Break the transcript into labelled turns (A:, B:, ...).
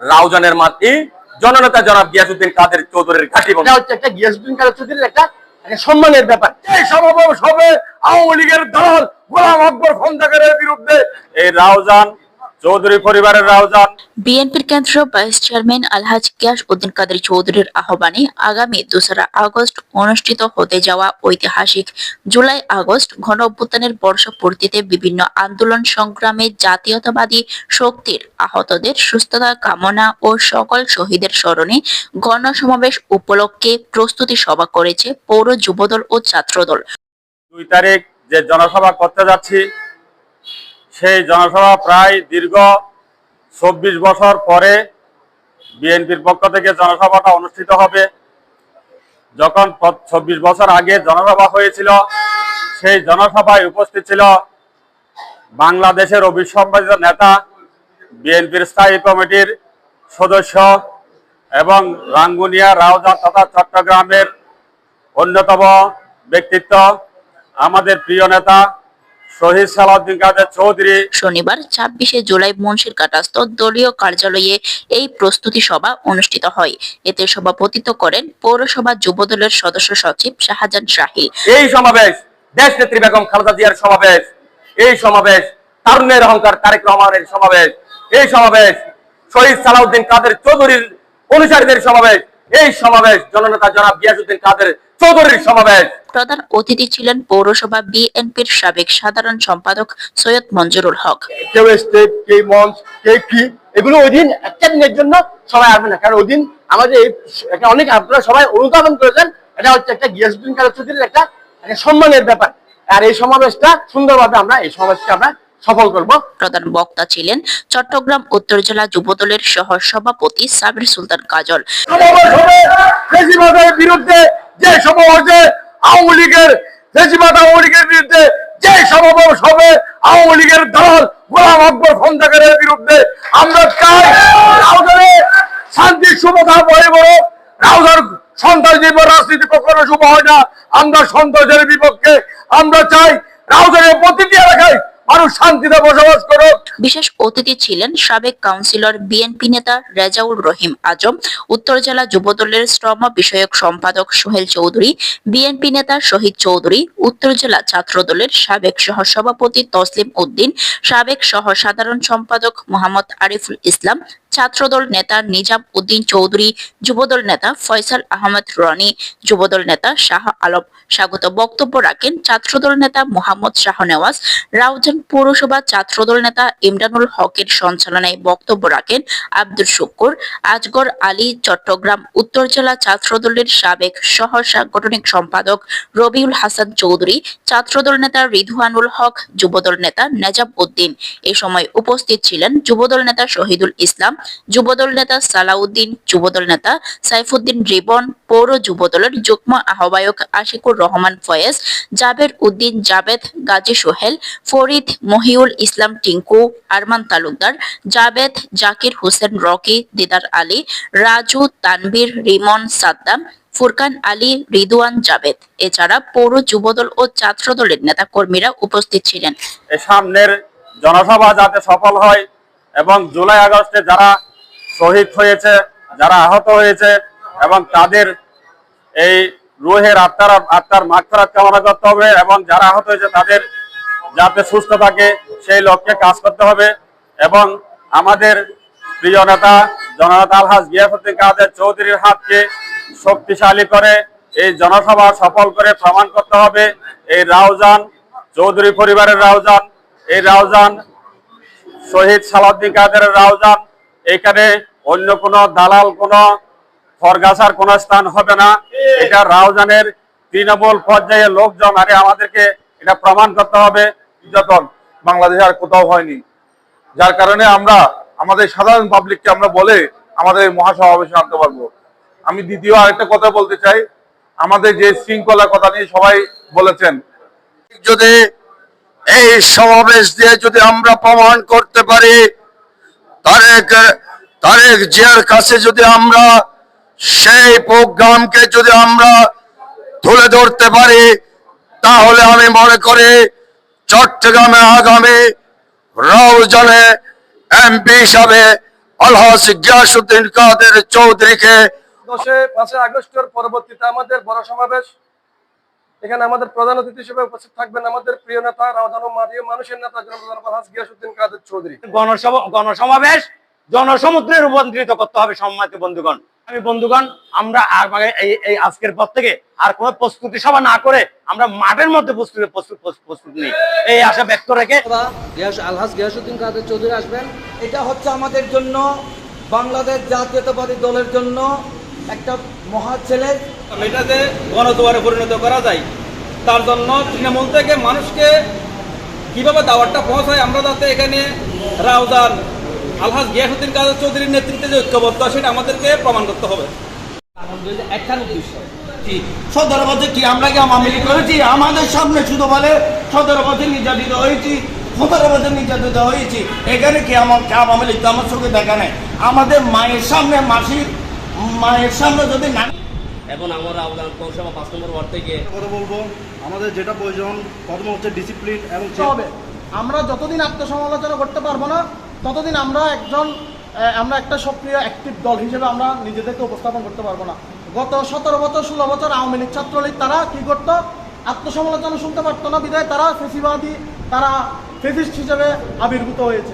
A: রাউজানের মাতৃ জননেতা জনাব গিয়াসুদ্দিন কাদের চৌধুরীর ঘাটি বন্ধ।
B: এটা হচ্ছে একটা গিয়াসুদ্দিন কাদের চৌধুরীর একটা একটা সম্মানের ব্যাপার এই সমাবেশ হবে আওয়ামী লীগের দল গোলাম আকবর খন্দকারের বিরুদ্ধে
A: এই রাউজান চৌধুরী পরিবারের রাউজান।
C: বিএনপির কেন্দ্রীয় ভাইস চেয়ারম্যান আলহাজ গিয়াস উদ্দিন কাদের চৌধুরীর আহ্বানে আগামী দোসরা আগস্ট অনুষ্ঠিত হতে যাওয়া ঐতিহাসিক জুলাই আগস্ট গণ অভ্যুত্থানের বর্ষপূর্তিতে বিভিন্ন আন্দোলন সংগ্রামে জাতীয়তাবাদী শক্তির আহতদের সুস্থতা কামনা ও সকল শহীদের স্মরণে গণসমাবেশ উপলক্ষে প্রস্তুতি সভা করেছে পৌর যুবদল ও ছাত্রদল।
A: দুই তারিখ যে জনসভা করতে যাচ্ছি সেই জনসভা প্রায় দীর্ঘ চব্বিশ বছর পরে বিএনপির পক্ষ থেকে জনসভাটা অনুষ্ঠিত হবে। যখন চব্বিশ বছর আগে জনসভা হয়েছিল, সেই জনসভায় উপস্থিত ছিল বাংলাদেশের অবিসম্বাদিত নেতা, বিএনপির স্থায়ী কমিটির সদস্য এবং রাঙ্গুনিয়া, রাউজান তথা চট্টগ্রামের অন্যতম ব্যক্তিত্ব। আমাদের প্রিয় নেতা শহীদ সালাউদ্দিন কাদের চৌধুরী।
C: শনিবার ছাব্বিশে জুলাই মুন্সির কাটাস্থ দলীয় কার্যালয়ে এই প্রস্তুতি সভা অনুষ্ঠিত হয়। এতে সভাপতিত্ব করেন পৌরসভা যুবদলের সদস্য সচিব শাহজাহান শাহী।
A: এই সমাবেশ দেশ নেত্রী বেগম খালেদা জিয়ার সমাবেশ। এই সমাবেশ তারুণ্যের অহংকার তারেক রহমানের সমাবেশ। এই সমাবেশ শহীদ সালাউদ্দিন কাদের চৌধুরীর অনুসারীদের সমাবেশ। এই সমাবেশ জননেতা জনাব গিয়াসুদ্দিন কাদের চৌধুরীর সমাবেশ।
C: প্রধান অতিথি ছিলেন পৌরসভা বিএনপির সাবেক সাধারণ সম্পাদক সৈয়দ মঞ্জুরুল হক।
B: কেউ স্টেট কে মঞ্চ কে কি? এগুলো ওই দিন একটা দিনের জন্য সবাই আসবে না। কারণ ওই দিন আমাদের একটা অনেক আপনারা সবাই অনুধাবন করেছেন এটা হচ্ছে একটা গিয়াসুদ্দিন কাদের চৌধুরীর একটা সম্মানের ব্যাপার। আর এই সমাবেশটা সুন্দরভাবে আমরা এই সমাবেশকে আমরা সফল করব।
C: প্রধান বক্তা ছিলেন চট্টগ্রাম উত্তর জেলা যুবদলের সহ সভাপতি সাবির সুলতান কাজল।
B: বিরুদ্ধে যে সমাবেশে আওয়ামী লীগের ফেসিবাদ আওয়ামী লীগের বিরুদ্ধে যে সমাবেশ হবে, আওয়ামী লীগের দল গোলাম আকবর খন্দকারের বিরুদ্ধে আমরা চাই রাউজানে শান্তি শুভতা বয়ে বড় রাউজার সন্ত্রাস জীবন রাজনীতি কখনো শুভ হয় না। আমরা সন্ত্রাসের বিপক্ষে। আমরা চাই রাউজানের প্রতিটি এলাকায় মানুষ শান্তিতে বসবাস করুক
C: বিশেষ অতিথি ছিলেন সাবেক কাউন্সিলর, বিএনপি নেতা রেজাউল রহিম আজম, উত্তর জেলা যুবদলের শ্রম বিষয়ক সম্পাদক সোহেল চৌধুরী, বিএনপি নেতা শহীদ চৌধুরী, উত্তর জেলা ছাত্র দলের সাবেক সহ সভাপতি তসলিম উদ্দিন, সাবেক সহ সাধারণ সম্পাদক মোহাম্মদ আরিফুল ইসলাম ছাত্রদল নেতা নিজাম উদ্দিন চৌধুরী, যুবদল নেতা ফয়সাল আহমেদ রনি, যুবদল নেতা শাহ আলম। স্বাগত বক্তব্য রাখেন ছাত্রদল নেতা মোহাম্মদ শাহ নেওয়াজ। রাউজান পৌরসভা ছাত্রদল নেতা ইমরানুল হকের সঞ্চালনায় বক্তব্য রাখেন আব্দুল শুক্কুর আজগর আলী চট্টগ্রাম উত্তর জেলা ছাত্রদলের সাবেক সহ সাংগঠনিক সম্পাদক রবিউল হাসান চৌধুরী, ছাত্রদল নেতা রিধওয়ানুল হক, যুবদল নেতা নেজাব উদ্দিন। এ সময় উপস্থিত ছিলেন যুবদল নেতা শহীদুল ইসলাম যুবদল নেতা সালাউদ্দিন, যুবদল নেতা সাইফুদ্দিন রিবন, পৌর যুবদলের যুগ্ম আহ্বায়ক আশিকুর রহমান ফয়েজ জাবের উদ্দিন জাবেদ গাজী সোহেল, ফরিদ মহিউল ইসলাম টিঙ্কু, আরমান তালুকদার জাবেদ জাকির হোসেন রকি, দিদার আলী, রাজু তানবীর রিমন সাদ্দাম, ফুরকান আলী রিদুয়ান জাবেদ এছাড়া পৌর যুবদল ও ছাত্রদলের নেতাকর্মীরা উপস্থিত ছিলেন।
A: সামনের জনসভা যাতে সফল হয় এবং জুলাই আগস্টে যারা শহীদ হয়েছে, যারা আহত হয়েছে এবং তাদের এই রুহের আত্মার আত্মার মাগফিরাত কামনা করতে হবে এবং যারা আহত হয়েছে তাদের যাতে সুস্থ থাকে, সেই লক্ষ্যে কাজ করতে হবে এবং আমাদের প্রিয় নেতা জননেতা আলহাজ গিয়াসুদ্দিন কাদের চৌধুরীর হাতকে শক্তিশালী করে এই জনসভা সফল করে প্রমাণ করতে হবে। এই রাউজান, চৌধুরী পরিবারের রাউজান, এই রাউজান শহীদ সালাউদ্দিন কাদের রাউজান। এখানে অন্য কোনো দালাল, কোনো ফরগাছার কোন স্থান হবে না। এটা রাউজানের তৃণমূল পর্যায়ে লোকজন, আরে আমাদেরকে এটা প্রমাণ করতে হবে।
D: নির্যাতন বাংলাদেশে আর কোথাও হয়নি। যার কারণে আমরা, আমাদের সাধারণ পাবলিককে আমরা বলে আমাদের মহাসমাবেশে আনতে পারব। আমি দ্বিতীয় আরেকটা কথা বলতে চাই। আমাদের যে শৃঙ্খলা কথা নিয়ে সবাই বলেছেন।
E: যদি এই সমাবেশ দিয়ে যদি আমরা প্রমাণ করতে পারি, তারেক তারেক জিয়ার কাছে যদি আমরা সেই প্রোগ্রামকে যদি আমরা তুলে ধরতে পারি, তাহলে আমি মনে করি চট্টগ্রামে আগামী রওজনে এমপি হিসাবে আলহাজ গিয়াসুদ্দিন কাদের চৌধুরীকে
B: দশে পাঁচই আগস্টের পরবর্তীতে আমাদের বড় সমাবেশ এখানে আমাদের প্রধান অতিথি হিসেবে উপস্থিত থাকবেন আমাদের প্রিয় নেতা রাজধানী মারিয়ে মানুষের নেতা জনপ্রধান গিয়াসুদ্দিন কাদের চৌধুরী।
F: গণসমাবেশ জনসমুদ্রে রূপান্তরিত করতে হবে সম্মানিত বন্ধুগণ। আমি বন্ধুগণ আমরা আগামী এই এই আজকের পর থেকে আর কোনো প্রস্তুতি সভা না করে আমরা মাঠের মধ্যে প্রস্তুতি প্রস্তুত প্রস্তুত নিই। এই আশা ব্যক্ত রেখে
G: গিয়াস আলহাজ গিয়াসুদ্দিন কাদের চৌধুরী আসবেন। এটা হচ্ছে আমাদের জন্য বাংলাদেশ জাতীয়তাবাদী দলের জন্য একটা মহা চ্যালেঞ্জ
H: এটাতে গণদুয়ারে পরিণত করা যায়। তার জন্য তৃণমূল থেকে মানুষকে কীভাবে দাওয়াতটা পৌঁছায় আমরা যাতে এখানে রাউজান আলহাজ গিয়াসুদ্দিন কাদের চৌধুরীর নেতৃত্বে যে ঐক্যবদ্ধ সেটা আমাদেরকে প্রমাণ করতে হবে।
G: একখান উদ্দেশ্য।
I: সতেরো বছর কি আমরা কি আওয়ামী লীগ করেছি? আমাদের সামনে শুধু বলে সতেরো বছর নির্যাতিত হয়েছি সতেরো বছর নির্যাতিত হয়েছি। এখানে কি আমার আওয়ামী লীগ আমার চোখে দেখা নেই। আমাদের মায়ের সামনে মাসির মায়ের সামনে যদি না
H: এখন আমরা আবেদন পৌরসভা পাঁচ নম্বর ওয়ার্ড থেকে
J: কথা বলব আমাদের যেটা প্রয়োজন প্রথম হচ্ছে ডিসিপ্লিন এবং
K: হবে। আমরা যতদিন আত্মসমালোচনা করতে পারব না ততদিন আমরা একজন আমরা একটা সক্রিয় অ্যাক্টিভ দল হিসেবে আমরা নিজেদেরকে উপস্থাপন করতে পারব না। গত সতেরো বছর ষোলো বছর আওয়ামী লীগ ছাত্রলীগ তারা কি করতো? আত্মসমালোচনা শুনতে পারতো না বিধায় তারা ফেসিবাদী তারা ফেসিস্ট হিসেবে আবির্ভূত হয়েছে।